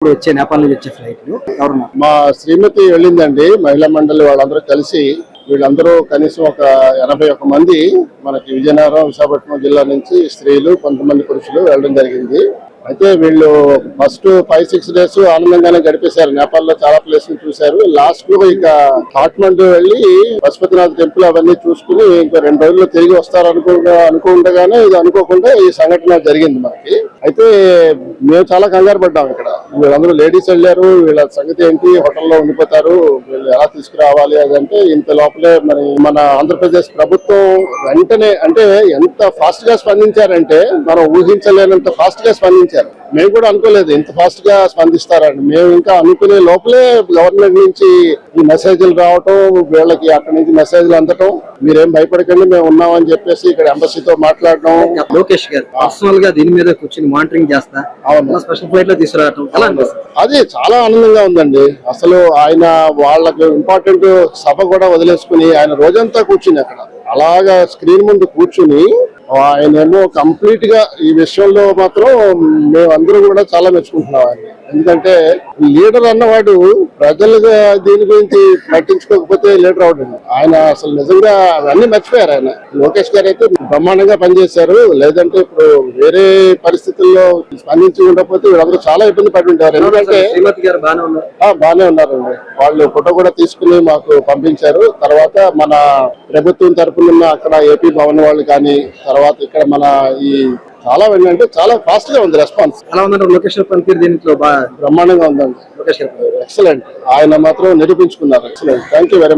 ఇప్పుడు వచ్చే నేపాల్ నుంచి వచ్చే ఫ్లైట్లు ఎవరున్నారు? మా శ్రీమతి వెళ్ళిందండి. మహిళా మండలి వాళ్ళందరూ కలిసి వీళ్ళందరూ కనీసం ఒక ఎనభై ఒక మంది మనకి విజయనగరం విశాఖపట్నం జిల్లా నుంచి స్త్రీలు కొంతమంది పురుషులు వెళ్ళడం జరిగింది. అయితే వీళ్ళు ఫస్ట్ ఫైవ్ సిక్స్ డేస్ ఆనందంగానే గడిపేశారు. నేపాల్లో చాలా ప్లేసులు చూశారు. లాస్ట్లో ఇక కాఠ్మండు వెళ్ళి పశుపతినాథ్ టెంపుల్ అవన్నీ చూసుకుని ఇంకా రెండు రోజుల్లో తిరిగి వస్తారు అనుకో అనుకుండగానే ఇది అనుకోకుండా ఈ సంఘటన జరిగింది మనకి. అయితే మేము చాలా కంగారు పడ్డాం ఇక్కడ. వీళ్ళందరూ లేడీస్ వెళ్ళారు వీళ్ళ సంగతి ఏంటి హోటల్లో ఉండిపోతారు వీళ్ళు ఎలా తీసుకురావాలి అదంటే ఇంత లోపలే మరి మన ఆంధ్రప్రదేశ్ ప్రభుత్వం వెంటనే అంటే ఎంత ఫాస్ట్గా స్పందించారంటే మనం ఊహించలేనంత ఫాస్ట్గా స్పందించారు. మేము కూడా అనుకోలేదు ఇంత ఫాస్ట్గా స్పందిస్తారని. మేము ఇంకా అనుకునే లోపలే గవర్నమెంట్ నుంచి ఈ మెసేజ్లు రావటం వీళ్ళకి అక్కడి నుంచి మెసేజ్లు అందటం మీరేం భయపడకండి మేము ఉన్నామని చెప్పేసి ఇక్కడ ఎంబసీతో మాట్లాడడం. లోకేష్ గారు పర్సనల్గా దీని మీద కూర్చొని మానిటరింగ్ చేస్తా. స్పెషల్ ఫ్లైట్లో అనిపిస్తుంది? అది చాలా ఆనందంగా ఉందండి. అసలు ఆయన వాళ్ళకి ఇంపార్టెంట్ సభ కూడా వదిలేసుకుని ఆయన రోజంతా కూర్చుని అక్కడ. అలాగా స్క్రీన్ ముందు కూర్చుని ఆయన ఏమో కంప్లీట్గా ఈ విషయంలో మాత్రం మేమందరం కూడా చాలా మెచ్చుకుంటున్నాం ఆయన ఎందుకంటే లీడర్ అన్నవాడు ప్రజలుగా దీని గురించి పట్టించుకోకపోతే లీడర్ అవడం ఆయన అసలు నిజంగా అవన్నీ మర్చిపోయారు ఆయన. లోకేష్ గారు అయితే బ్రహ్మాండంగా పనిచేశారు. లేదంటే ఇప్పుడు వేరే పరిస్థితుల్లో స్పందించి ఉండకపోతే వీళ్ళందరూ చాలా ఇబ్బంది పడి ఉంటారు. ఎందుకంటే బాగానే ఉన్నారు. ఆ, బాగానే ఉన్నారండి. వాళ్ళు ఫోటో కూడా తీసుకుని మాకు పంపించారు. తర్వాత మన ప్రభుత్వం ఉన్న అక్కడ ఏపీ భవన్ వాళ్ళు కానీ తర్వాత ఇక్కడ మన ఈ చాలా ఏంటంటే చాలా ఫాస్ట్గా ఉంది రెస్పాన్స్ ఎలా ఉందంటే లోకేష్ గారి పనితీరు దీంట్లో బాగా బ్రహ్మాండంగా ఉందండి. లోకేష్ గారు ఎక్సలెంట్ ఆయన మాత్రం నిరూపించుకున్నారు. Excellent thank you very much